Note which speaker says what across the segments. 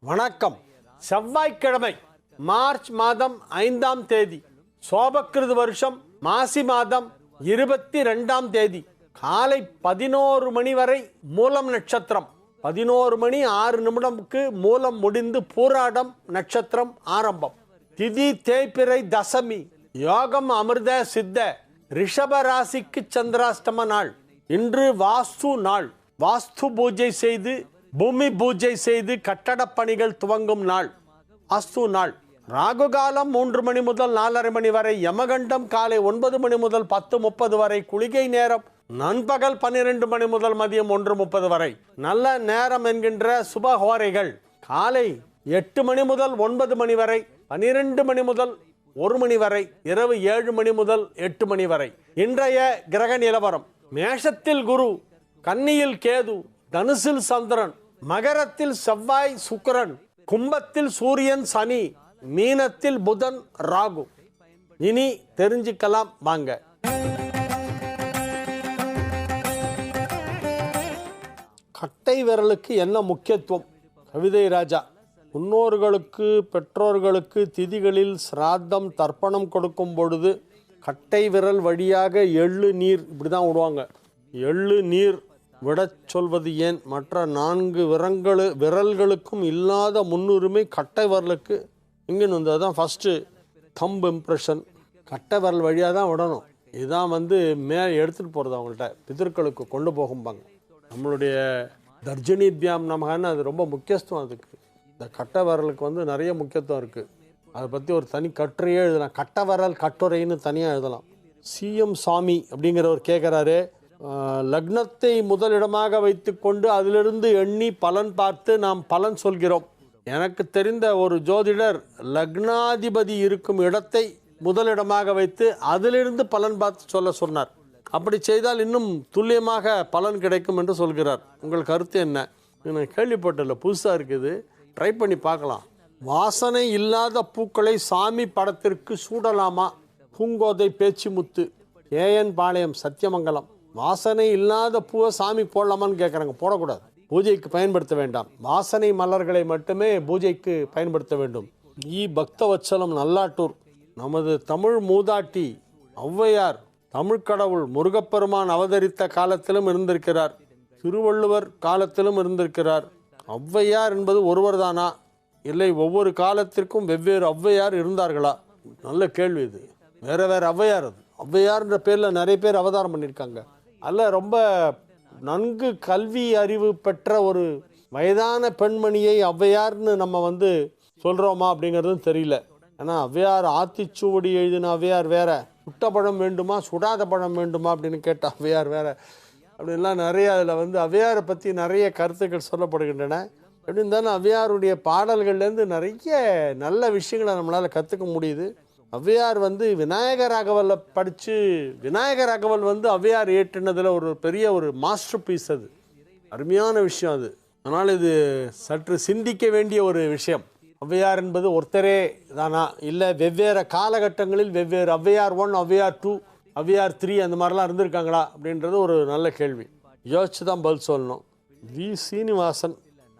Speaker 1: வணக்கம். செவ்வாய்க்கிழமை மார்ச் மாதம் ஐந்தாம் தேதி சோபக்கிருது வருஷம் மாசி மாதம் இருபத்தி ரெண்டாம் தேதி காலை பதினோரு மணி வரை மூலம் நட்சத்திரம். பதினோரு மணி ஆறு நிமிடம்க்கு மூலம் முடிந்து பூராடம் நட்சத்திரம் ஆரம்பம். திதி தேய்பிறை தசமி யோகம் அமிர்த சித்த ரிஷப ராசிக்கு சந்திராஷ்டம நாள். இன்று வாஸ்து நாள். வாஸ்து பூஜை செய்து பூமி பூஜை செய்து கட்டடப் பணிகள் துவங்கும் நாள். அஸ்து நாள். ராகு காலம் மூன்று மணி முதல் நாலரை மணி வரை யமகண்டம் காலை ஒன்பது மணி முதல் பத்து முப்பது வரை குளிகை நேரம் நண்பகல் பன்னிரண்டு மணி முதல் மதியம் ஒன்று முப்பது வரை. நல்ல நேரம் என்கின்ற சுபஹோரைகள் காலை எட்டு மணி முதல் ஒன்பது மணி வரை பனிரெண்டு மணி முதல் ஒரு மணி வரை இரவு ஏழு மணி முதல் எட்டு மணி வரை. இன்றைய கிரக நிலவரம். மேஷத்தில் குரு கன்னியில் கேது தனுசில் சந்திரன் மகரத்தில் செவ்வாய் சுக்கரன் கும்பத்தில் சூரியன் சனி மீனத்தில் புதன் ராகு. இனி தெரிஞ்சுக்கலாம் வாங்க. கட்டை விரலுக்கு என்ன முக்கியத்துவம்? கவிதை ராஜா முன்னோர்களுக்கு பெற்றோர்களுக்கு திதிகளில் சிராத்தம் தர்ப்பணம் கொடுக்கும் பொழுது கட்டை விரல் வழியாக எள்ளு நீர் இப்படி தான் விடுவாங்க எள்ளு நீர் விடச் சொல்வது ஏன்? மற்ற நான்கு விரங்களு விரல்களுக்கும் இல்லாத முன்னுரிமை கட்டை விரலுக்கு இங்கேன்னு வந்து தான் ஃபஸ்ட்டு தம்ப் இம்ப்ரெஷன் கட்டை விரல் வழியாக தான் விடணும். இதுதான் வந்து மே எடுத்துகிட்டு போகிறது அவங்கள்ட்ட. பிதர்களுக்கு கொண்டு போகும்பாங்க. நம்மளுடைய தர்ஜனிபியாம் நமகன்னு அது ரொம்ப முக்கியத்துவம் அதுக்கு. இந்த கட்டை விரலுக்கு வந்து நிறைய முக்கியத்துவம் இருக்குது அதை பற்றி ஒரு தனி கட்டுரையே எழுதலாம். கட்டை விரல் கட்டுரைன்னு தனியாக எழுதலாம். சிஎம் சாமி அப்படிங்கிறவர் கேட்குறாரு லக்னத்தை முதலிடமாக வைத்துக்கொண்டு அதிலிருந்து எண்ணி பலன் பார்த்து நாம் பலன் சொல்கிறோம். எனக்கு தெரிந்த ஒரு ஜோதிடர் லக்னாதிபதி இருக்கும் இடத்தை முதலிடமாக வைத்து அதிலிருந்து பலன் பார்த்து சொல்ல சொன்னார். அப்படி செய்தால் இன்னும் துல்லியமாக பலன் கிடைக்கும் என்று சொல்கிறார். உங்கள் கருத்து என்ன? நான் கேள்விப்பட்டதில்ல. புதுசாக இருக்குது. ட்ரை பண்ணி பார்க்கலாம். வாசனை இல்லாத பூக்களை சாமி படத்திற்கு சூடலாமா? பூங்கோதை பேச்சு முத்து ஏஎன் பாளையம் சத்தியமங்கலம். வாசனை இல்லாத பூவை சாமி போடலாமான்னு கேட்குறாங்க போடக்கூடாது. பூஜைக்கு பயன்படுத்த வேண்டாம். வாசனை மலர்களை மட்டுமே பூஜைக்கு பயன்படுத்த வேண்டும். ஈ பக்தவச்சலம் நல்லாட்டூர். நமது தமிழ் மூதாட்டி ஔவையார் தமிழ் கடவுள் முருகப்பெருமான் அவதரித்த காலத்திலும் இருந்திருக்கிறார். திருவள்ளுவர் காலத்திலும் இருந்திருக்கிறார். ஔவையார் என்பது ஒருவர் தானா இல்லை ஒவ்வொரு காலத்திற்கும் வெவ்வேறு ஔவையார் இருந்தார்களா? நல்ல கேள்வி இது. வேற வேற ஔவையார் அது. ஔவையார்ன்ற பேரில் நிறைய பேர் அவதாரம் பண்ணியிருக்காங்க. அல்ல ரொம்ப நன்கு கல்வி அறிவு பெற்ற ஒரு வயதான பெண்மணியை ஔவையார்னு நம்ம வந்து சொல்கிறோமா அப்படிங்கிறதும் தெரியல. ஏன்னா ஔவையார் ஆத்திச்சுவடி எழுதின ஔவையார் வேற. சுட்ட பழம் வேண்டுமா சுடாத பழம் வேண்டுமா அப்படின்னு கேட்ட ஔவையார் வேற. அப்படின்லாம் நிறைய அதில் வந்து ஔவையாரை பற்றி நிறைய கருத்துக்கள் சொல்லப்படுகின்றன. எப்படி இருந்தாலும் ஔவையாருடைய பாடல்கள்லேருந்து நிறைய நல்ல விஷயங்களை நம்மளால் கற்றுக்க முடியுது. ஔவையார் வந்து விநாயகர் ராகவல்ல படித்து விநாயகர் ராகவல் வந்து ஔவையார் ஏற்றினதில் ஒரு பெரிய ஒரு மாஸ்டர் பீஸ் அது. அருமையான விஷயம் அது. அதனால் இது சற்று சிந்திக்க வேண்டிய ஒரு விஷயம். ஔவையார் என்பது ஒருத்தரே தானா? இல்லை வெவ்வேறு காலகட்டங்களில் வெவ்வேறு Avvaiyar one Avvaiyar two Avvaiyar three அந்த மாதிரிலாம் இருந்திருக்காங்களா அப்படின்றது ஒரு நல்ல கேள்வி. யோசிச்சு தான் பதில் சொல்லணும். வி. சீனிவாசன்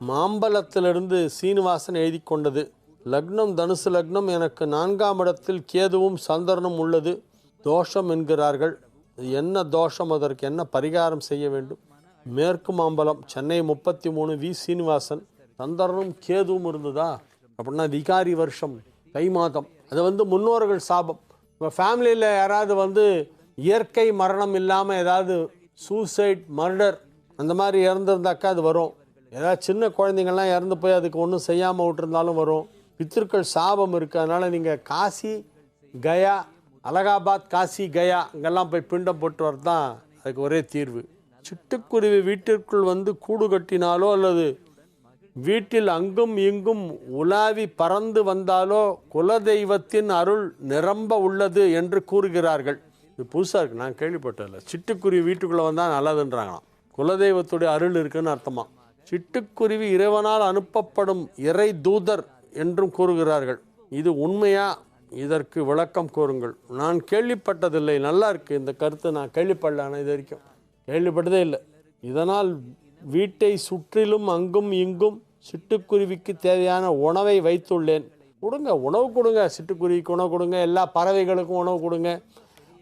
Speaker 1: மாம்பலத்திலிருந்து சீனிவாசன் எழுதி கொண்டது லக்னம் தனுசு லக்னம் எனக்கு நான்காம் இடத்தில் கேதுவும் சந்திரனும் உள்ளது. தோஷம் என்கிறார்கள். என்ன தோஷம்? அதற்கு என்ன பரிகாரம் செய்ய வேண்டும்? மேற்கு மாம்பலம் சென்னை முப்பத்தி மூணு வி. சீனிவாசன். சந்திரனும் கேதுவும் இருந்ததா? அப்படின்னா விகாரி வருஷம் கை மாதம். அது வந்து முன்னோர்கள் சாபம். உங்கள் ஃபேமிலியில் யாராவது வந்து இயற்கை மரணம் இல்லாமல் ஏதாவது சூசைட் மர்டர் அந்த மாதிரி இறந்துருந்தாக்கா அது வரும். ஏதாவது சின்ன குழந்தைங்கள்லாம் இறந்து போய் அதுக்கு ஒன்றும் செய்யாமல் விட்டுருந்தாலும் வரும். பித்திருக்கள் சாபம் இருக்குது அதனால் நீங்கள் காசி கயா அலகாபாத் காசி கயா அங்கெல்லாம் போய் பிண்டம் போட்டு வரது தான் அதுக்கு ஒரே தீர்வு. சிட்டுக்குருவி வீட்டிற்குள் வந்து கூடு கட்டினாலோ அல்லது வீட்டில் அங்கும் இங்கும் உலாவி பறந்து வந்தாலோ குலதெய்வத்தின் அருள் நிரம்ப உள்ளது என்று கூறுகிறார்கள். இது புதுசாக இருக்குது நான் கேள்விப்பட்டதில்ல. சிட்டுக்குருவி வீட்டுக்குள்ளே வந்தால் நல்லதுன்றாங்களாம். குலதெய்வத்துடைய அருள் இருக்குன்னு அர்த்தமா? சிட்டுக்குருவி இறைவனால் அனுப்பப்படும் இறை தூதர் என்றும் கூறுகிறார்கள். இது உண்மையா? இதற்கு விளக்கம் கூறுங்கள். நான் கேள்விப்பட்டதில்லை. நல்லா இருக்கு. இந்த கருத்து நான் கேள்விப்படல. ஆனால் இது வரைக்கும் கேள்விப்பட்டதே இல்லை. இதனால் வீட்டை சுற்றிலும் அங்கும் இங்கும் சிட்டுக்குருவிக்கு தேவையான உணவை வைத்துள்ளேன். கொடுங்க. உணவு கொடுங்க. சிட்டுக்குருவிக்கு உணவு கொடுங்க. எல்லா பறவைகளுக்கும் உணவு கொடுங்க.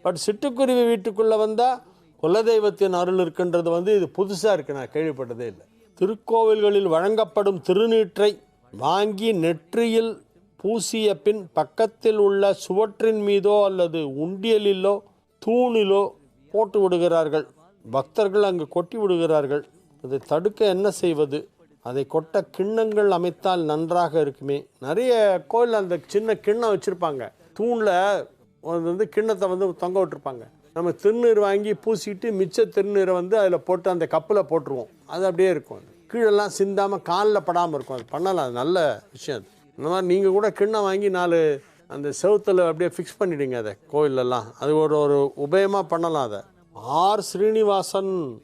Speaker 1: பட் சிட்டுக்குருவி வீட்டுக்குள்ளே வந்தால் குலதெய்வத்தின் அருள் இருக்குன்றது வந்து இது புதுசாக இருக்குது நான் கேள்விப்பட்டதே இல்லை. திருக்கோவில்களில் வழங்கப்படும் திருநீற்றை வாங்கி நெற்றியில் பூசிய பின் பக்கத்தில் உள்ள சுவற்றின் மீதோ அல்லது உண்டியலிலோ தூணிலோ போட்டு விடுகிறார்கள். பக்தர்கள் அங்கு கொட்டி விடுகிறார்கள். அதை தடுக்க என்ன செய்வது? அதை கொட்ட கிண்ணங்கள் அமைத்தால் நன்றாக இருக்குமே. நிறைய கோயில் அந்த சின்ன கிண்ணம் வச்சுருப்பாங்க. தூணில் வந்து கிண்ணத்தை வந்து தொங்க விட்டுருப்பாங்க. நம்ம திருநீர் வாங்கி பூசிட்டு மிச்ச திருநீரை வந்து அதில் போட்டு அந்த கப்பில் போட்டுருவோம். அது அப்படியே இருக்கும் அது. கீழெல்லாம் சிந்தாமல் காலில் படாமல் இருக்கும். அது பண்ணலாம். அது நல்ல விஷயம். அது இந்த மாதிரி நீங்கள் கூட கிண்ணம் வாங்கி நாலு அந்த செவுத்தில் அப்படியே ஃபிக்ஸ் பண்ணிவிடுங்க அதை கோயிலெல்லாம் அது ஒரு ஒரு உபயமாக பண்ணலாம் அதை. ஆர் ஸ்ரீனிவாசன்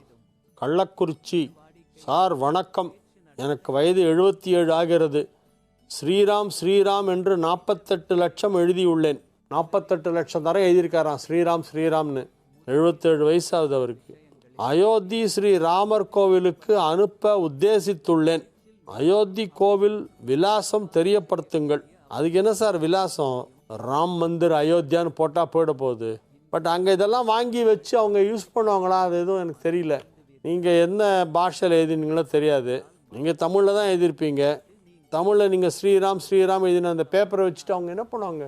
Speaker 1: கள்ளக்குறிச்சி சார் வணக்கம். எனக்கு வயது எழுபத்தி ஏழு ஆகிறது. ஸ்ரீராம் ஸ்ரீராம் என்று நாற்பத்தெட்டு லட்சம் எழுதியுள்ளேன். நாற்பத்தெட்டு லட்சம் தரம் எழுதியிருக்காராம். ஸ்ரீராம் ஸ்ரீராம்னு. எழுபத்தேழு வயசாகுது அவருக்கு. அயோத்தி ஸ்ரீ ராமர் கோவிலுக்கு அனுப்ப உத்தேசித்துள்ளேன். அயோத்தி கோவில் விலாசம் தெரியப்படுத்துங்கள். அதுக்கு என்ன சார் விலாசம்? ராம் மந்திர் அயோத்தியான்னு போட்டால் போயிட போகுது. பட் அங்கே இதெல்லாம் வாங்கி வச்சு அவங்க யூஸ் பண்ணுவாங்களா? அது எதுவும் எனக்கு தெரியல. நீங்கள் என்ன பாஷையில் எழுதினீங்களோ தெரியாது. நீங்கள் தமிழில் தான் எழுதியிருப்பீங்க. தமிழில் நீங்கள் ஸ்ரீராம் ஸ்ரீராம் எழுதின அந்த பேப்பரை வச்சுட்டு அவங்க என்ன பண்ணுவாங்க?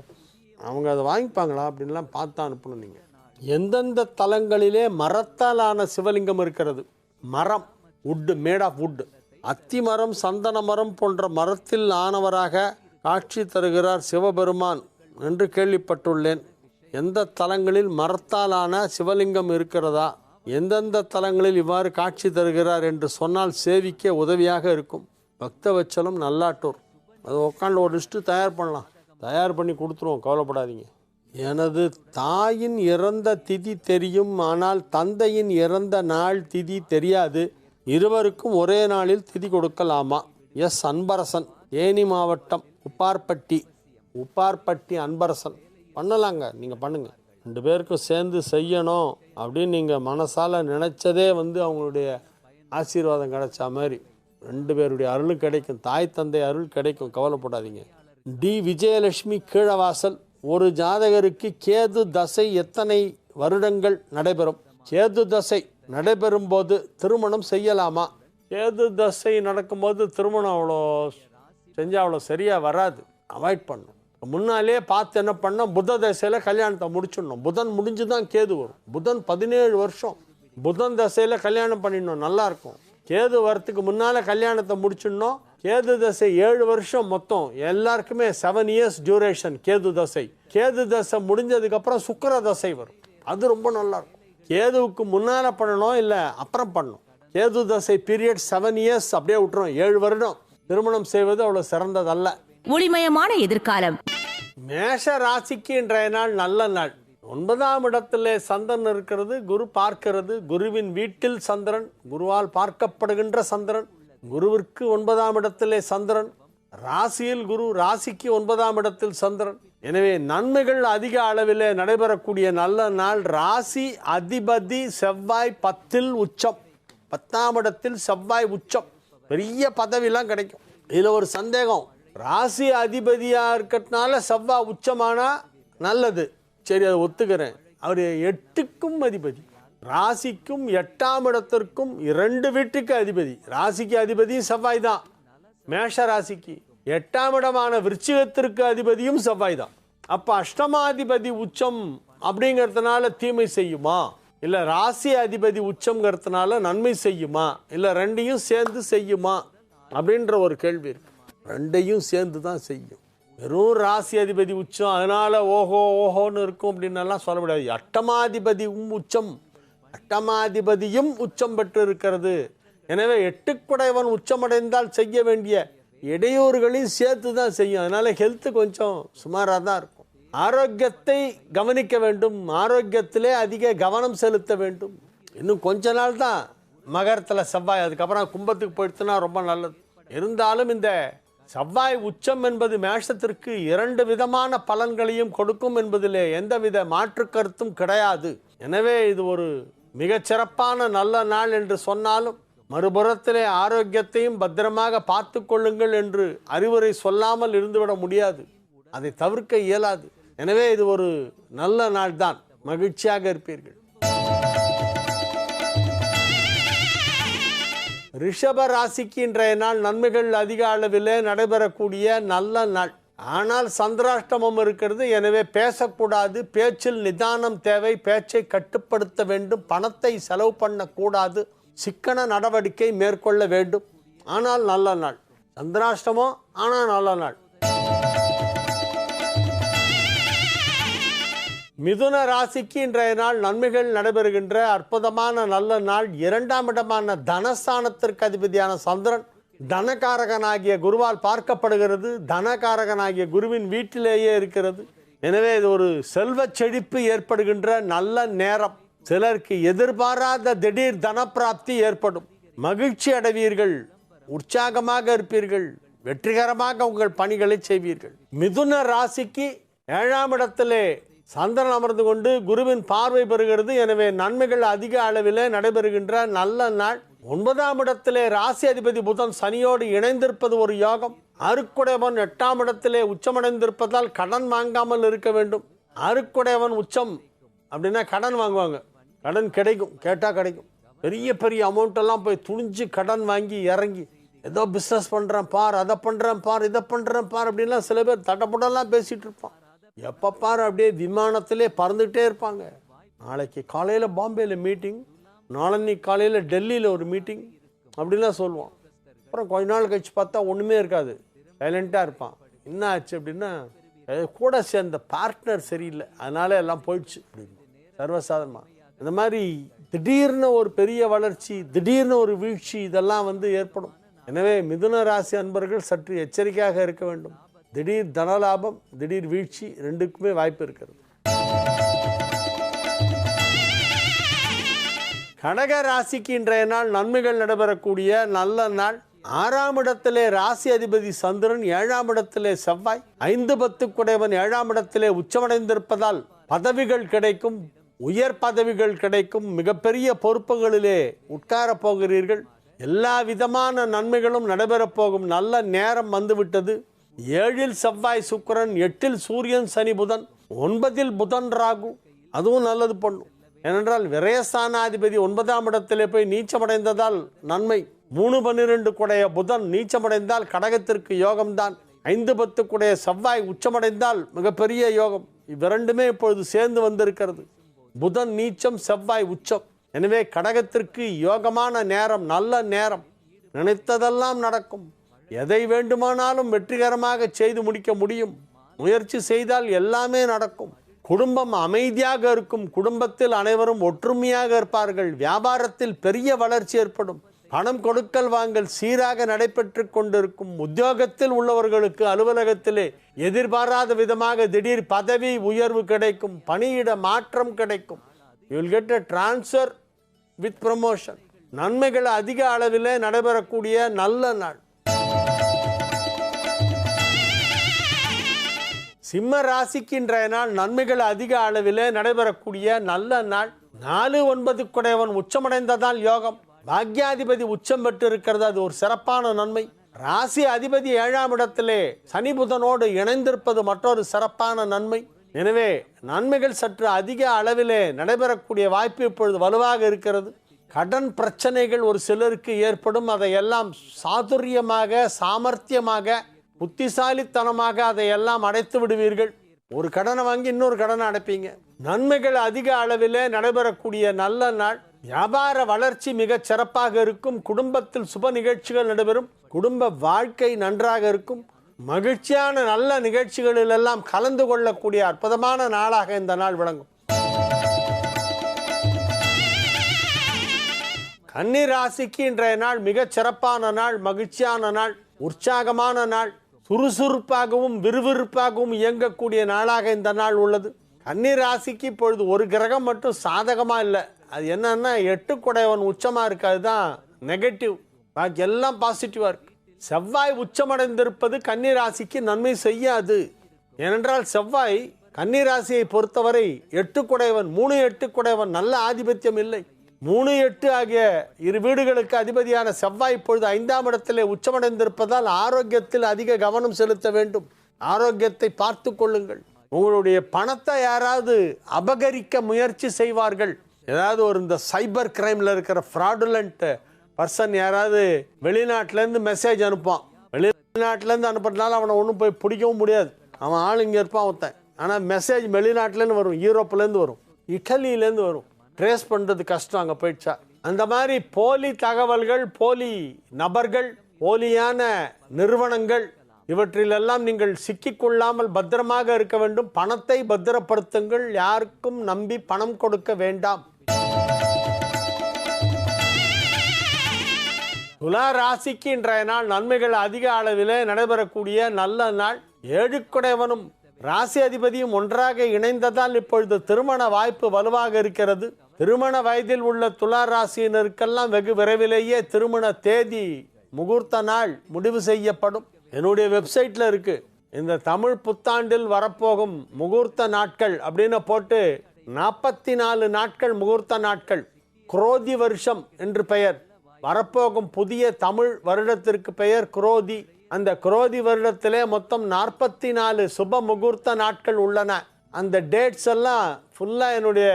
Speaker 1: அவங்க அதை வாங்கிப்பாங்களா? அப்படின்லாம் பார்த்து அனுப்பணும் நீங்கள் எந்தெந்த தலங்களிலே மரத்தாலான சிவலிங்கம் இருக்கிறது? மரம் உட்டு மேட் ஆஃப் wood. அத்தி மரம் சந்தன மரம் போன்ற மரத்தில் ஆனவராக காட்சி தருகிறார் சிவபெருமான் என்று கேள்விப்பட்டுள்ளேன். எந்த தலங்களில் மரத்தாலான சிவலிங்கம் இருக்கிறதா? எந்தெந்த தலங்களில் இவ்வாறு காட்சி தருகிறார் என்று சொன்னால் சேவிக்க உதவியாக இருக்கும். பக்தவச்சலம் நல்லாட்டூர். அது உட்காந்து ஒரு லிஸ்ட்டு தயார் பண்ணலாம். தயார் பண்ணி கொடுத்துருவோம் கவலைப்படாதீங்க. எனது தாயின் இறந்த திதி தெரியும் ஆனால் தந்தையின் இறந்த நாள் திதி தெரியாது. இருவருக்கும் ஒரே நாளில் திதி கொடுக்கலாமா? எஸ். அன்பரசன் ஏனி மாவட்டம் உப்பார்பட்டி. உப்பார்பட்டி அன்பரசன். பண்ணலாங்க நீங்கள் பண்ணுங்க. ரெண்டு பேருக்கும் சேர்ந்து செய்யணும் அப்படின்னு நீங்கள் மனசால் நினச்சதே வந்து அவங்களுடைய ஆசீர்வாதம் கிடைச்ச மாதிரி. ரெண்டு பேருடைய அருள் கிடைக்கும். தாய் தந்தை அருள் கிடைக்கும். கவலைப்படாதீங்க. டி. விஜயலட்சுமி கீழவாசல். ஒரு ஜாதகருக்கு கேது தசை எத்தனை வருடங்கள் நடைபெறும்? கேது தசை நடைபெறும் போது திருமணம் செய்யலாமா? கேது தசை நடக்கும்போது திருமணம் அவ்வளோ செஞ்சால் அவ்வளோ சரியாக வராது. அவாய்ட் பண்ணும். முன்னாலே பார்த்து என்ன பண்ணோம் புத்த தசையில் கல்யாணத்தை முடிச்சிடணும். புதன் முடிஞ்சு தான் கேது வரும். புதன் பதினேழு வருஷம். புதன் தசையில் கல்யாணம் பண்ணிடணும். நல்லாயிருக்கும் கேது வரத்துக்கு முன்னால் கல்யாணத்தை முடிச்சிடணும். கேது தசை ஏழு வருஷம் மொத்தம். எல்லாருக்குமே செவன் இயர்ஸ் டியூரேஷன் கேது தசை. கேது தசை முடிஞ்சதுக்கப்புறம் சுக்கிர தசை வரும். அது ரொம்ப நல்லா இருக்கும். கேதுவுக்கு முன்னால் பண்ணணும் இல்லை அப்புறம் பண்ணணும். கேது தசை பீரியட் செவன் இயர்ஸ் அப்படியே விட்டுரும். ஏழு வருடம். திருமணம் செய்வது அவ்வளோ சிறந்ததல்ல.
Speaker 2: ஒளிமயமான எதிர்காலம்.
Speaker 1: மேஷ ராசிக்கு இன்றைய நாள் நல்ல நாள். ஒன்பதாம் இடத்திலே சந்திரன் இருக்கிறது. குரு பார்க்கிறது. குருவின் வீட்டில் சந்திரன். குருவால் பார்க்கப்படுகின்ற சந்திரன். குருவிற்கு ஒன்பதாம் இடத்திலே சந்திரன் ராசியில் குரு ராசிக்கு ஒன்பதாம் இடத்தில் சந்திரன். எனவே நன்மைகள் அதிக அளவில் நடைபெறக்கூடிய நல்ல நாள் ராசி அதிபதி செவ்வாய் பத்தில் உச்சம். பத்தாம் இடத்தில் செவ்வாய் உச்சம். பெரிய பதவிலாம் கிடைக்கும். இதில் ஒரு சந்தேகம். ராசி அதிபதியாக இருக்கிறதுனால செவ்வாய் உச்சமானா நல்லது. சரி அதை ஒத்துக்கிறேன். அவர் எட்டுக்கும் அதிபதி. ராசிக்கும் எட்டாம் இடத்திற்கும் இரண்டு வீட்டுக்கு அதிபதி. ராசிக்கு அதிபதியும் செவ்வாய் தான். மேஷ ராசிக்கு எட்டாம் இடமான விருச்சிகத்திற்கு அதிபதியும் செவ்வாய் தான். அப்போ அஷ்டமாதிபதி உச்சம் அப்படிங்கிறதுனால தீமை செய்யுமா? இல்லை ராசி அதிபதி உச்சம்ங்கிறதுனால நன்மை செய்யுமா? இல்லை ரெண்டையும் சேர்ந்து செய்யுமா? அப்படின்ற ஒரு கேள்வி இருக்கு. ரெண்டையும் சேர்ந்து தான் செய்யும். வெறும் ராசி அதிபதி உச்சம் அதனால ஓஹோ ஓஹோன்னு இருக்கும் அப்படின்னு எல்லாம் சொல்ல முடியாது. அட்டமாதிபதியும் உச்சம். அட்டமாதிபதியும் உச்சம் பெற்று இருக்கிறது எனவே எட்டுக்குடையவன் உச்சமடைந்தால் செய்ய வேண்டிய இடையூறுகளையும் சேர்த்து தான் செய்யும். அதனால ஹெல்த்து கொஞ்சம் சுமாராக தான் இருக்கும். ஆரோக்கியத்தை கவனிக்க வேண்டும். ஆரோக்கியத்திலே அதிக கவனம் செலுத்த வேண்டும். இன்னும் கொஞ்ச நாள் தான் மகரத்தில் செவ்வாய். அதுக்கப்புறம் கும்பத்துக்கு போயிடுச்சுன்னா ரொம்ப நல்லது. இருந்தாலும் இந்த செவ்வாய் உச்சம் என்பது மேஷத்திற்கு இரண்டு விதமான பலன்களையும் கொடுக்கும் என்பதிலே எந்தவித மாற்று கருத்தும் கிடையாது. எனவே இது ஒரு மிகச்சிறப்பான நல்ல நாள் என்று சொன்னாலும் மறுபுறத்திலே ஆரோக்கியத்தையும் பத்திரமாக பார்த்து கொள்ளுங்கள் என்று அறிவுரை சொல்லாமல் இருந்துவிட முடியாது. அதை தவிர்க்க இயலாது. எனவே இது ஒரு நல்ல நாள் தான் மகிழ்ச்சியாக இருப்பீர்கள். ரிஷப ராசிக்கு இன்றைய நாள் நன்மைகள் அதிக அளவிலே நடைபெறக்கூடிய நல்ல நாள். ஆனால் சந்திராஷ்டமம் இருக்கிறது. எனவே பேசக்கூடாது. பேச்சில் நிதானம் தேவை. பேச்சை கட்டுப்படுத்த வேண்டும். பணத்தை செலவு பண்ணக்கூடாது. சிக்கன நடவடிக்கை மேற்கொள்ள வேண்டும். ஆனால் நல்ல நாள். சந்திராஷ்டமம் ஆனால் நல்ல நாள். மிதுன ராசிக்கு இன்றைய நாள் நன்மைகள் நடைபெறுகின்ற அற்புதமான நல்ல நாள். இரண்டாம் இடமான தனஸ்தானத்திற்கு அதிபதியான சந்திரன். தனகாரகனாகிய குருவால் பார்க்கப்படுகிறது தனகாரகனாகிய குருவின் வீட்டிலேயே இருக்கிறது. எனவே இது ஒரு செல்வ செழிப்பு ஏற்படுகின்ற நல்ல நேரம். சிலருக்கு எதிர்பாராத திடீர் தனப்பிராப்தி ஏற்படும். மகிழ்ச்சி அடைவீர்கள் உற்சாகமாக இருப்பீர்கள் வெற்றிகரமாக உங்கள் பணிகளை செய்வீர்கள். மிதுன ராசிக்கு ஏழாம் இடத்திலே சந்திரன் அமர்ந்து கொண்டு குருவின் பார்வை பெறுகிறது. எனவே நன்மைகள் அதிக அளவில் நடைபெறுகின்ற நல்ல நாள். ஒன்பதாம் இடத்திலே ராசி அதிபதி புதன் சனியோடு இணைந்திருப்பது ஒரு யோகம். அருக்குடையவன் எட்டாம் இடத்திலே உச்சமடைந்திருப்பதால் கடன் வாங்காமல் இருக்க வேண்டும். அருக்குடையவன் உச்சம் அப்படின்னா கடன் வாங்குவாங்க. கடன் கிடைக்கும் கேட்டால் கிடைக்கும். பெரிய பெரிய அமௌண்ட் எல்லாம் போய் துணிஞ்சு கடன் வாங்கி இறங்கி ஏதோ பிஸ்னஸ் பண்ணுறேன் பார் அதை பண்ணுறேன் பார் இதை பண்ணுறேன் பார் அப்படின்லாம் சில பேர் தட்டப்பட்டெல்லாம் பேசிகிட்டு இருப்பான். எப்போ பார் அப்படியே விமானத்திலே பறந்துகிட்டே இருப்பாங்க. நாளைக்கு காலையில் பாம்பேயில் மீட்டிங் நாளன்னைக்கு காலையில் டெல்லியில் ஒரு மீட்டிங் அப்படிலாம் சொல்லுவான். அப்புறம் கொஞ்ச நாள் கழிச்சு பார்த்தா ஒன்றுமே இருக்காது. சைலண்ட்டாக இருப்பான். என்ன ஆச்சு அப்படின்னா கூட சேர்ந்த பார்ட்னர் சரியில்லை. அதனால எல்லாம் போயிடுச்சு. அப்படின்னு சர்வசாதாரணமாக இந்த மாதிரி திடீர்னு ஒரு பெரிய வளர்ச்சி திடீர்னு ஒரு வீழ்ச்சி இதெல்லாம் வந்து ஏற்படும். எனவே மிதுன ராசி அன்பர்கள் சற்று எச்சரிக்கையாக இருக்க வேண்டும். திடீர் தனலாபம் திடீர் வீழ்ச்சி ரெண்டுக்குமே வாய்ப்பு இருக்கிறது. கடக ராசிக்கு இன்றைய நாள் நன்மைகள் நடைபெறக்கூடிய நல்ல நாள். ஆறாம் இடத்திலே ராசி அதிபதி சந்திரன் ஏழாம் இடத்திலே செவ்வாய். ஐந்து பத்து குடைவன் ஏழாம் இடத்திலே உச்சமடைந்திருப்பதால் பதவிகள் கிடைக்கும் உயர் பதவிகள் கிடைக்கும் மிகப்பெரிய பொறுப்புகளிலே உட்காரப் போகிறீர்கள். எல்லா விதமான நன்மைகளும் நடைபெறப் போகும். நல்ல நேரம் வந்துவிட்டது. ஏழில் செவ்வாய் சுக்கிரன் எட்டில் சூரியன் சனி புதன் ஒன்பதில் புதன் ராகு. அதுவும் நல்லது பண்ணும் ஏனென்றால் விரயஸ்தானாதிபதி ஒன்பதாம் இடத்திலே போய் நீச்சமடைந்ததால் நன்மை. மூணு பன்னிரண்டு குடைய புதன் நீச்சமடைந்தால் கடகத்திற்கு யோகம்தான். ஐந்து பத்து குடைய செவ்வாய் உச்சமடைந்தால் மிகப்பெரிய யோகம். இவ்விரண்டுமே இப்பொழுது சேர்ந்து வந்திருக்கிறது. புதன் நீச்சம் செவ்வாய் உச்சம். எனவே கடகத்திற்கு யோகமான நேரம் நல்ல நேரம். நினைத்ததெல்லாம் நடக்கும். எதை வேண்டுமானாலும் வெற்றிகரமாக செய்து முடிக்க முடியும். முயற்சி செய்தால் எல்லாமே நடக்கும். குடும்பம் அமைதியாக இருக்கும் குடும்பத்தில் அனைவரும் ஒற்றுமையாக இருப்பார்கள். வியாபாரத்தில் பெரிய வளர்ச்சி ஏற்படும். பணம் கொடுக்கல் வாங்கல் சீராக நடைபெற்று கொண்டிருக்கும். உத்தியோகத்தில் உள்ளவர்களுக்கு அலுவலகத்திலே எதிர்பாராத விதமாக திடீர் பதவி உயர்வு கிடைக்கும். பணியிட மாற்றம் கிடைக்கும். You'll get a transfer with promotion நன்மைகள் அதிக அளவில் நடைபெறக்கூடிய நல்ல நாள். சிம்ம ராசிக்கின்ற நாள் நன்மைகள் அதிக அளவில் நடைபெறக்கூடிய நல்ல நாள். நாலு ஒன்பது குடையவன் உச்சமடைந்ததால் யோகம். பாக்யாதிபதி உச்சம் பெற்று இருக்கிறது அது ஒரு சிறப்பான நன்மை. ராசி அதிபதி ஏழாம் இடத்திலே சனி புதனோடு இணைந்திருப்பது மற்றொரு சிறப்பான நன்மை. எனவே நன்மைகள் சற்று அதிக அளவிலே நடைபெறக்கூடிய வாய்ப்பு இப்பொழுது வலுவாக இருக்கிறது. கடன் பிரச்சனைகள் ஒரு சிலருக்கு ஏற்படும் அதையெல்லாம் சாதுரியமாக சாமர்த்தியமாக புத்திசாலித்தனமாக அதையெல்லாம் அடைத்து விடுவீர்கள். ஒரு கடனை வாங்கி இன்னொரு கடனை அடைப்பீங்க. நன்மைகள் அதிக அளவிலே நடைபெறக்கூடிய நல்ல நாள். வியாபார வளர்ச்சி மிகச் சிறப்பாக இருக்கும். குடும்பத்தில் சுப நிகழ்ச்சிகள் நடைபெறும். குடும்ப வாழ்க்கை நன்றாக இருக்கும். மகிழ்ச்சியான நல்ல நிகழ்ச்சிகளில் எல்லாம் கலந்து கொள்ளக்கூடிய அற்புதமான நாளாக இந்த நாள் விளங்கும். கன்னி ராசிக்கு இன்றைய நாள் மிகச் சிறப்பான நாள். மகிழ்ச்சியான நாள். உற்சாகமான நாள். சுறுசுறுப்பாகவும் விறுவிறுப்பாகவும் இயங்கக்கூடிய நாளாக இந்த நாள் உள்ளது. கன்னி ராசிக்கு இப்பொழுது ஒரு கிரகம் மட்டும் சாதகமாக இல்லை. அது என்னன்னா எட்டு குடையவன் உச்சமாக இருக்காது தான் நெகட்டிவ் பாக்கி எல்லாம் பாசிட்டிவாக இருக்கு. செவ்வாய் உச்சமடைந்திருப்பது கன்னி ராசிக்கு நன்மை செய்யாது. ஏனென்றால் செவ்வாய் கன்னி ராசியை பொறுத்தவரை எட்டு குடையவன் மூணு எட்டு குடையவன் நல்ல ஆதிபத்தியம் இல்லை. மூணு எட்டு ஆகிய இரு வீடுகளுக்கு அதிபதியான செவ்வாய் இப்பொழுது ஐந்தாம் இடத்திலே உச்சமடைந்திருப்பதால் ஆரோக்கியத்தில் அதிக கவனம் செலுத்த வேண்டும். ஆரோக்கியத்தை பார்த்து கொள்ளுங்கள். உங்களுடைய பணத்தை யாராவது அபகரிக்க முயற்சி செய்வார்கள். ஏதாவது ஒரு இந்த சைபர் கிரைமில் இருக்கிற ஃப்ராடுலண்ட் பர்சன் யாராவது வெளிநாட்டிலேருந்து மெசேஜ் அனுப்பான். வெளிநாட்டிலேருந்து அனுப்புறதுனால அவனை ஒன்றும் போய் பிடிக்கவும் முடியாது. அவன் ஆள் இங்கே இருப்பான் ஒருத்தன். ஆனால் மெசேஜ் வெளிநாட்டிலேருந்து வரும் யூரோப்லேருந்து வரும் இட்டலியிலேருந்து வரும். ட்ரேஸ் பண்ணுறது கஷ்டம் அங்கே போயிடுச்சா? அந்த மாதிரி போலி தகவல்கள் போலி நபர்கள் போலியான நிறுவனங்கள் இவற்றிலெல்லாம் நீங்கள் சிக்கிக்கொள்ளாமல் பத்திரமாக இருக்க வேண்டும். பணத்தை பத்திரப்படுத்துங்கள். யாருக்கும் நம்பி பணம் கொடுக்க வேண்டாம். துலா ராசிக்கு இன்றைய நாள் நன்மைகள் அதிக அளவிலே நடைபெறக்கூடிய நல்ல நாள். ஏழுக்குடையவனும் ராசி அதிபதியும் ஒன்றாக இணைந்ததால் இப்பொழுது திருமண வாய்ப்பு வலுவாக இருக்கிறது. திருமண வயதில் உள்ள துலா ராசியினருக்கெல்லாம் வெகு விரைவிலேயே திருமண தேதி முகூர்த்த நாள் முடிவு செய்யப்படும். என்னுடைய வெப்சைட்ல இருக்கு. இந்த தமிழ் புத்தாண்டில் வரப்போகும் முகூர்த்த நாட்கள் அப்படின்னு போட்டு நாற்பத்தி நாலு நாட்கள் முகூர்த்த நாட்கள். குரோதி வருஷம் என்று பெயர். வரப்போகும் புதிய தமிழ் வருடத்திற்கு பெயர் குரோதி. அந்த குரோதி வருடத்திலே மொத்தம் நாற்பத்தி நாலு சுப முகூர்த்த நாட்கள் உள்ளன. அந்த டேட்ஸ் எல்லாம் ஃபுல்லாக என்னுடைய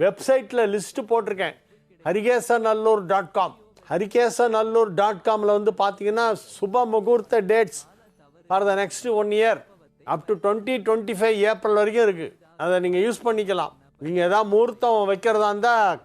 Speaker 1: வெப்சைட்டில் லிஸ்ட்டு போட்டிருக்கேன். Harikesanallur dot com Harikesanallur dot காமில் வந்து பார்த்தீங்கன்னா சுப முகூர்த்த dates for the next one year up to twenty twenty five April வரைக்கும் இருக்குது அதை நீங்கள் யூஸ் பண்ணிக்கலாம். நீங்கள் எதாவது முகூர்த்தம் வைக்கிறதா இருந்தால்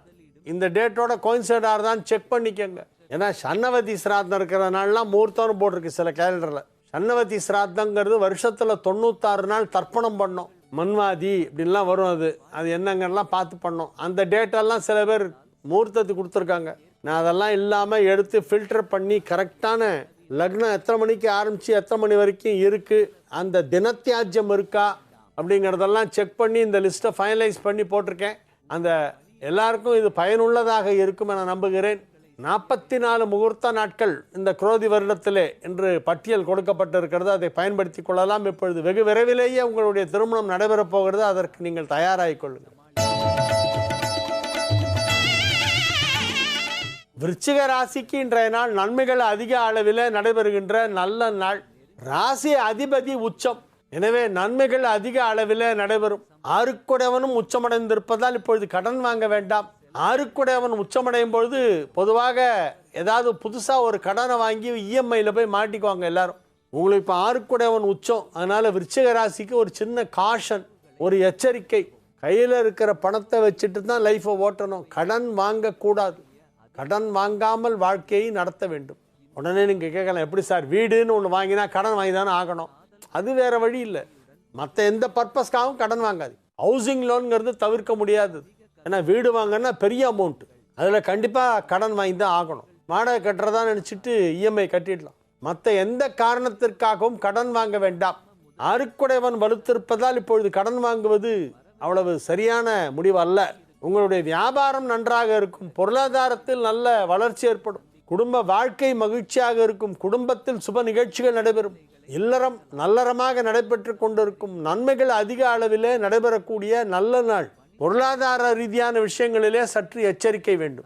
Speaker 1: இந்த டேட்டோட கோயின்சைட் ஆகிறதான்னு செக் பண்ணிக்கோங்க. ஏன்னா சன்னவதி சிராதம் இருக்கிறதுனாலலாம் முகூர்த்தம்னு போட்டிருக்கு சில கேலண்டரில் சன்னவதி சிராதங்கிறது வருஷத்தில் தொண்ணூத்தாறு நாள் தர்ப்பணம் பண்ணோம். மன்வாதி இப்படின்லாம் வரும் அது. அது என்னங்கலாம் பார்த்து பண்ணோம். அந்த டேட்டெல்லாம் சில பேர் முகூர்த்தத்துக்கு கொடுத்துருக்காங்க. நான் அதெல்லாம் இல்லாமல் எடுத்து ஃபில்டர் பண்ணி கரெக்டான லக்னம் எத்தனை மணிக்கு ஆரம்பித்து எத்தனை மணி வரைக்கும் இருக்குது அந்த தினத்தியாஜ்யம் இருக்கா அப்படிங்கிறதெல்லாம் செக் பண்ணி இந்த லிஸ்ட்டை ஃபைனலைஸ் பண்ணி போட்டிருக்கேன். அந்த எல்லாருக்கும் இது பயனுள்ளதாக இருக்கும் என நம்புகிறேன். நாற்பத்தி நாலு முகூர்த்த நாட்கள் இந்த குரோதி வருடத்திலே என்று பட்டியல் கொடுக்கப்பட்டிருக்கிறது. அதை பயன்படுத்தி கொள்ளலாம். இப்பொழுது வெகு விரைவிலேயே உங்களுடைய திருமணம் நடைபெறப் போகிறது. அதற்கு நீங்கள் தயாராகிக் கொள்ளுங்கள். விருச்சிக ராசிக்கு இன்றைய நாள் நன்மைகள் அதிக அளவில் நடைபெறுகின்ற நல்ல நாள். ராசி அதிபதி உச்சம். எனவே நன்மைகள் அதிக அளவில் நடைபெறும். ஆறுக்குடையவனும் உச்சமடைந்திருப்பதால் இப்பொழுது கடன் வாங்க வேண்டாம். ஆறுக்குடையவன் உச்சமடையும் பொழுது பொதுவாக ஏதாவது புதுசாக ஒரு கடனை வாங்கி இஎம்ஐயில் போய் மாட்டிக்குவாங்க எல்லாரும். உங்களுக்கு இப்போ ஆறுக்குடையவன் உச்சம். அதனால் விருச்சிக ராசிக்கு ஒரு சின்ன காஷன் ஒரு எச்சரிக்கை. கையில் இருக்கிற பணத்தை வச்சுட்டு தான் லைஃப்பை ஓட்டணும். கடன் வாங்கக்கூடாது. கடன் வாங்காமல் வாழ்க்கையை நடத்த வேண்டும். உடனே நீங்கள் கேட்கலாம் எப்படி சார்? வீடுன்னு ஒன்று வாங்கினா கடன் வாங்கி தானே ஆகணும்? அது வேறு வழி இல்லை. மற்ற எந்த பர்பஸ்க்காகவும் கடன் வாங்காது ஹவுசிங் லோனுங்கிறது தவிர்க்க முடியாதது. ஏன்னா வீடு வாங்கன்னா பெரிய அமௌண்ட் அதில் கண்டிப்பாக கடன் வாங்கி தான் ஆகணும். வாடகை கட்டுறதா நினச்சிட்டு இஎம்ஐ கட்டிடலாம். மற்ற எந்த காரணத்திற்காகவும் கடன் வாங்க வேண்டாம். அருக்குடையவன் வலுத்திருப்பதால் இப்பொழுது கடன் வாங்குவது அவ்வளவு சரியான முடிவு அல்ல. உங்களுடைய வியாபாரம் நன்றாக இருக்கும். பொருளாதாரத்தில் நல்ல வளர்ச்சி ஏற்படும். குடும்ப வாழ்க்கை மகிழ்ச்சியாக இருக்கும். குடும்பத்தில் சுப நிகழ்ச்சிகள் நடைபெறும். இல்லறம் நல்லறமாக நடைபெற்று கொண்டிருக்கும். நன்மைகள் அதிக அளவிலே நடைபெறக்கூடிய நல்ல நாள். பொருளாதார ரீதியான விஷயங்களிலே சற்று எச்சரிக்கை வேண்டும்.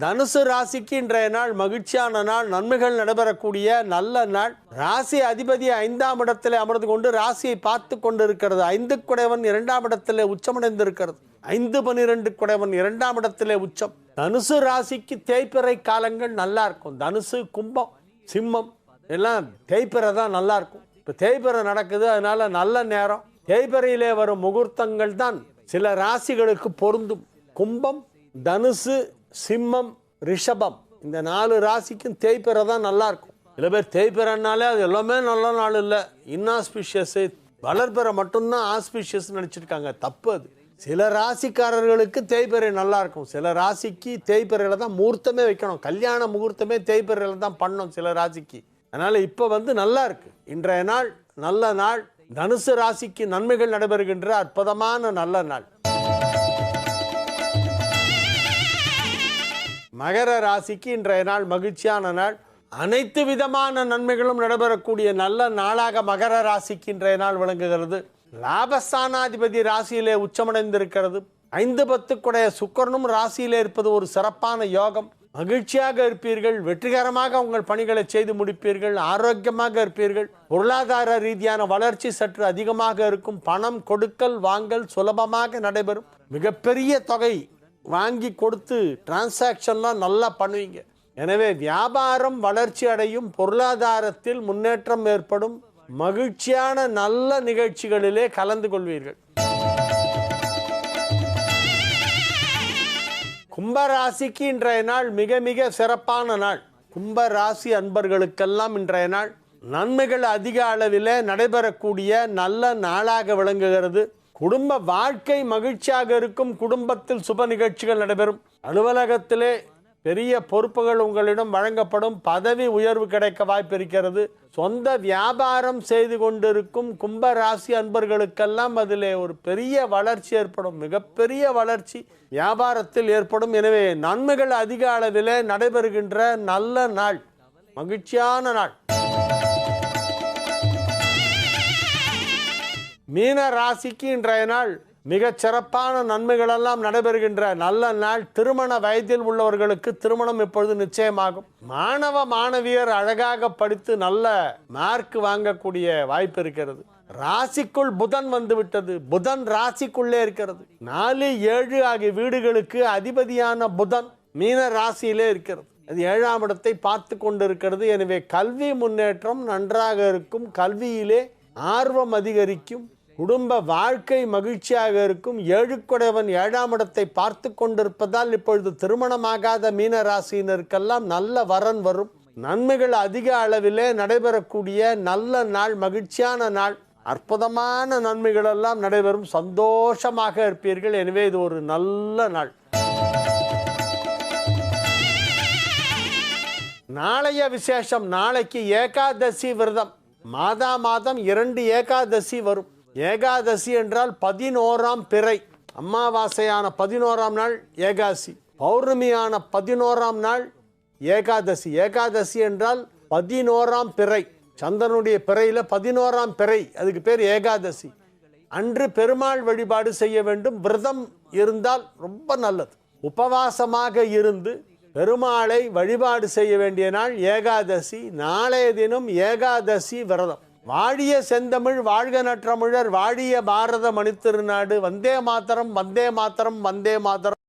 Speaker 1: தனுசு ராசிக்கு இன்றைய நாள் மகிழ்ச்சியான நாள். நன்மைகள் நடைபெறக்கூடிய நல்ல நாள். ராசி அதிபதி ஐந்தாம் இடத்தில் அமர்ந்து கொண்டு ராசியை பார்த்து கொண்டிருக்கிறது. ஐந்து குடைவன் இரண்டாம் இடத்தில் உச்சமடைந்திருக்கிறது. ஐந்து பனிரெண்டு குடைவன் இரண்டாம் இடத்திலே உச்சம். தனுசு ராசிக்கு தேய்பிறை காலங்கள் நல்லா இருக்கும். தனுசு கும்பம் சிம்மம் எல்லாம் தேய்பிறை தான் நல்லா இருக்கும். இப்போ தேய்பிறை நடக்குது அதனால நல்ல நேரம். தேய்பிறையிலே வரும் முகூர்த்தங்கள் தான் சில ராசிகளுக்கு பொருந்தும். கும்பம் தனுசு சிம்மம் ரிஷபம். இந்த நாலு ராசிக்கும் தேய்பிறை தான் நல்லா இருக்கும். சில பேர் தேய்பிறன்னாலே அது எல்லாமே நல்ல நாள் இல்லை. இன்ஆஸ்பிஷியஸு வளர்பிறை மட்டும்தான் ஆஸ்பிஷியஸ் நினச்சிருக்காங்க. தப்பு அது. சில ராசிக்காரர்களுக்கு தேய்பிறை நல்லா இருக்கும். சில ராசிக்கு தேய்பிறையில தான் முகூர்த்தமே வைக்கணும். கல்யாண முகூர்த்தமே தேய்பிறையில தான் பண்ணணும் சில ராசிக்கு. அதனால் இப்போ வந்து நல்லா இருக்குது இன்றைய நாள் நல்ல நாள். தனுசு ராசிக்கு நன்மைகள் நடைபெறுகின்ற அற்புதமான நல்ல நாள். மகர ராசிக்கு இன்றைய நாள் மகிழ்ச்சியான நாள். அனைத்து விதமான நன்மைகளும் நடைபெறக்கூடிய நல்ல நாளாக மகர ராசிக்கு இன்றைய நாள் விளங்குகிறது. லாபஸ்தானாதிபதி ராசியிலே உச்சமடைந்திருக்கிறது. ஐந்து பத்துக்குடைய சுக்கரனும் ராசியிலே இருப்பது ஒரு சிறப்பான யோகம். மகிழ்ச்சியாக இருப்பீர்கள் வெற்றிகரமாக உங்கள் பணிகளை செய்து முடிப்பீர்கள் ஆரோக்கியமாக இருப்பீர்கள். பொருளாதார ரீதியான வளர்ச்சி சற்று அதிகமாக இருக்கும். பணம் கொடுக்கல் வாங்கல் சுலபமாக நடைபெறும். மிகப்பெரிய தொகை வாங்கி கொடுத்து டிரான்சாக்ஷன்லாம் நல்லா பண்ணுவீங்க. எனவே வியாபாரம் வளர்ச்சி அடையும். பொருளாதாரத்தில் முன்னேற்றம் ஏற்படும். மகிழ்ச்சியான நல்ல நிகழ்ச்சிகளிலே கலந்து கொள்வீர்கள். கும்பராசிக்கு இன்றைய நாள் மிக மிக சிறப்பான நாள். கும்பராசி அன்பர்களுக்கெல்லாம் இன்றைய நாள் நன்மைகள் அதிக அளவிலே நடைபெறக்கூடிய நல்ல நாளாக விளங்குகிறது. குடும்ப வாழ்க்கை மகிழ்ச்சியாக இருக்கும் குடும்பத்தில் சுப நிகழ்ச்சிகள் நடைபெறும். அலுவலகத்திலே பெரிய பொறுப்புகள் உங்களிடம் வழங்கப்படும். பதவி உயர்வு கிடைக்க வாய்ப்பு இருக்கிறது. சொந்த வியாபாரம் செய்து கொண்டிருக்கும் கும்ப ராசி அன்பர்களுக்கெல்லாம் அதிலே ஒரு பெரிய வளர்ச்சி ஏற்படும். மிகப்பெரிய வளர்ச்சி வியாபாரத்தில் ஏற்படும். எனவே நன்மைகள் அதிக அளவில் நடைபெறுகின்ற நல்ல நாள். மகிழ்ச்சியான நாள். மீன ராசிக்கு இன்றைய நாள் மிகச் சிறப்பான நன்மைகளெல்லாம் நடைபெறுகின்ற நல்ல நாள் திருமண வயதில் உள்ளவர்களுக்கு திருமணம் இப்பொழுது நிச்சயமாகும்? மாணவ மாணவியர் அழகாக படித்து நல்ல மார்க் வாங்கக்கூடிய வாய்ப்பு இருக்கிறது. ராசிக்குள் புதன் வந்து விட்டது புதன் ராசிக்குள்ளே இருக்கிறது. நாலு ஏழு ஆகிய வீடுகளுக்கு அதிபதியான புதன் மீன ராசியிலே இருக்கிறது. அது ஏழாம் இடத்தை பார்த்து கொண்டிருக்கிறது. எனவே கல்வி முன்னேற்றம் நன்றாக இருக்கும். கல்வியிலே ஆர்வம் அதிகரிக்கும். குடும்ப வாழ்க்கை மகிழ்ச்சியாக இருக்கும். ஏழுக்குடையவன் ஏழாம் இடத்தை பார்த்து கொண்டிருப்பதால் இப்பொழுது திருமணமாகாத மீன ராசியினருக்கெல்லாம் நல்ல வரன் வரும். நன்மைகள் அதிக அளவிலே நடைபெறக்கூடிய நல்ல நாள் மகிழ்ச்சியான நாள். அற்புதமான நன்மைகள் எல்லாம் நடைபெறும். சந்தோஷமாக இருப்பீர்கள். எனவே இது ஒரு நல்ல நாள். நாளைய விசேஷம் நாளைக்கு ஏகாதசி விரதம். மாதா மாதம் இரண்டு ஏகாதசி வரும். ஏகாதசி என்றால் பதினோராம் பிறை. அமாவாசையான பதினோராம் நாள் ஏகாசி பௌர்ணமியான பதினோராம் நாள் ஏகாதசி. ஏகாதசி என்றால் பதினோராம் பிறை. சந்திரனுடைய பிறையில் பதினோராம் பிறை. அதுக்கு பேர் ஏகாதசி. அன்று பெருமாள் வழிபாடு செய்ய வேண்டும். விரதம் இருந்தால் ரொம்ப நல்லது. உபவாசமாக இருந்து பெருமாளை வழிபாடு செய்ய வேண்டிய நாள் ஏகாதசி. நாளைய தினம் ஏகாதசி விரதம். வாழிய செந்தமிழ் வாழ்க நற்றமிழர் வாழிய பாரத மணித்திருநாடு வந்தே மாத்தரம் வந்தே மாதரம் வந்தே மாத்தரம்